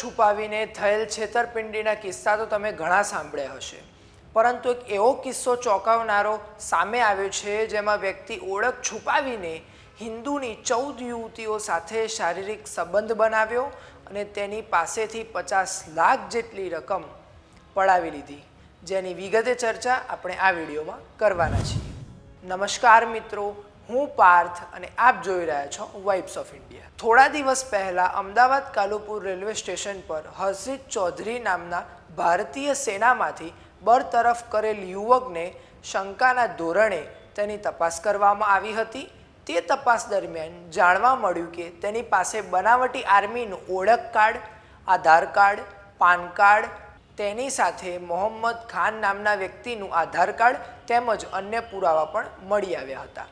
છુપાવીને થયેલ છેતરપિંડીના કિસ્સા તો તમે ઘણા સાંભળ્યા હશે. પરંતુ એક એવો કિસ્સો ચોંકાવનારો સામે આવ્યો છે, જેમાં વ્યક્તિ ઓળખ છુપાવીને હિન્દુની ચૌદ યુવતીઓ સાથે શારીરિક સંબંધ બનાવ્યો અને તેની પાસેથી પચાસ લાખ જેટલી રકમ પડાવી લીધી. જેની વિગતે ચર્ચા આપણે આ વિડીયોમાં કરવાના છીએ. નમસ્કાર મિત્રો હું પાર્થ અને આપ જોઈ રહ્યા છો વાઇબ્સ ઓફ ઇન્ડિયા થોડા દિવસ પહેલા અમદાવાદ કાલુપુર રેલવે સ્ટેશન પર હર્ષિત ચૌધરી નામના ભારતીય સેનામાંથી બરતરફ કરેલ યુવકને શંકાના ધોરણે તેની તપાસ કરવામાં આવી હતી. તે તપાસ દરમિયાન જાણવા મળ્યું કે તેની પાસે બનાવટી આર્મીનું ઓળખ card, Aadhaar card, PAN card, તેની સાથે મોહમ્મદ ખાન નામના વ્યક્તિનું આધાર કાર્ડ તેમજ અન્ય પુરાવા પણ મળી આવ્યા હતા.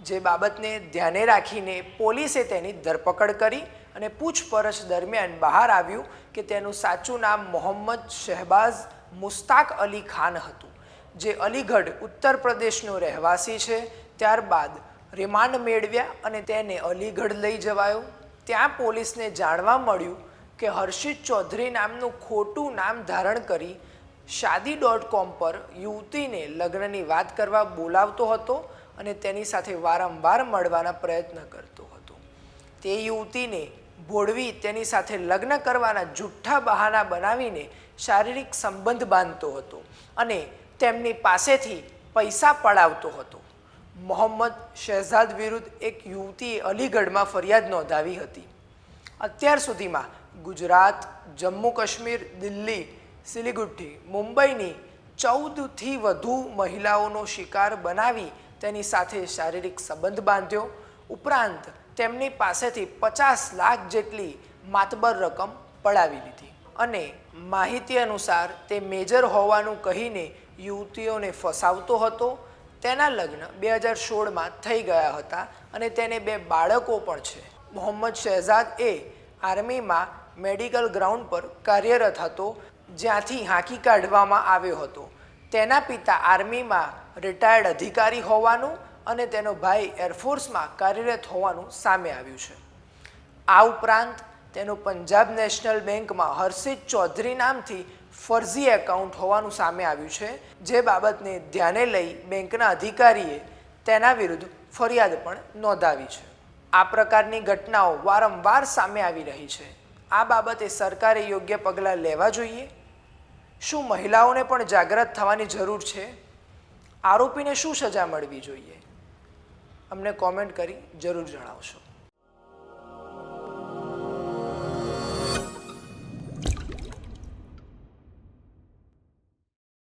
જે બાબતને ધ્યાને રાખીને પોલીસે તેની ધરપકડ કરી અને પૂછપરછ દરમિયાન બહાર આવ્યું કે તેનું સાચું નામ મોહમ્મદ શહેબાઝ મુસ્તાક અલી ખાન હતું, જે અલીગઢ, ઉત્તર પ્રદેશનો રહેવાસી છે. ત્યારબાદ રિમાન્ડ મેળવ્યા અને તેને અલીગઢ લઈ જવાયો. ત્યાં પોલીસને જાણવા મળ્યું કે હર્ષિત ચૌધરી નામનું ખોટું નામ ધારણ કરી શાદી ડોટ કોમ પર યુવતીને લગ્નની વાત કરવા બોલાવતો હતો અને તેની સાથે વારંવાર મળવાના પ્રયત્ન કરતો હતો. તે યુવતીને ભોળવી, તેની સાથે લગ્ન કરવાના જુઠ્ઠા બહાના બનાવીને શારીરિક સંબંધ બાંધતો હતો અને તેમની પાસેથી પૈસા પડાવતો હતો. મોહમ્મદ શહેઝાદ વિરુદ્ધ એક યુવતીએ અલીગઢમાં ફરિયાદ નોંધાવી હતી. અત્યાર સુધીમાં ગુજરાત જમ્મુ કાશ્મીર દિલ્હી સિલિગુટ્ટી મુંબઈની ચૌદથી વધુ મહિલાઓનો શિકાર બનાવી તેની સાથે શારીરિક સંબંધ બાંધ્યો. ઉપરાંત તેમની પાસેથી પચાસ લાખ જેટલી માતબર રકમ પડાવી લીધી અને માહિતી અનુસાર તે મેજર હોવાનું કહીને યુવતીઓને ફસાવતો હતો. તેના લગ્ન બે હજાર સોળમાં થઈ ગયા હતા અને તેને બે બાળકો પણ છે. મોહમ્મદ શહેજાદ એ આર્મીમાં મેડિકલ ગ્રાઉન્ડ પર કાર્યરત હતો, જ્યાંથી હાંકી કાઢવામાં આવ્યો હતો. તેના પિતા આર્મીમાં રિટાયર્ડ અધિકારી હોવાનું અને તેનો ભાઈ એરફોર્સમાં કાર્યરત હોવાનું સામે આવ્યું છે. આ ઉપરાંત તેનું પંજાબ નેશનલ બેંકમાં હર્ષિત ચૌધરી નામથી ફરજી એકાઉન્ટ હોવાનું સામે આવ્યું છે, જે બાબતને ધ્યાને લઈ બેંકના અધિકારીએ તેના વિરુદ્ધ ફરિયાદ પણ નોંધાવી છે. આ પ્રકારની ઘટનાઓ વારંવાર સામે આવી રહી છે. આ બાબતે સરકારે યોગ્ય પગલાં લેવા જોઈએ. શું મહિલાઓને પણ જાગૃત થવાની જરૂર છે? આરોપીને શું સજા મળવી જોઈએ? અમને કોમેન્ટ કરી જરૂર જણાવશો.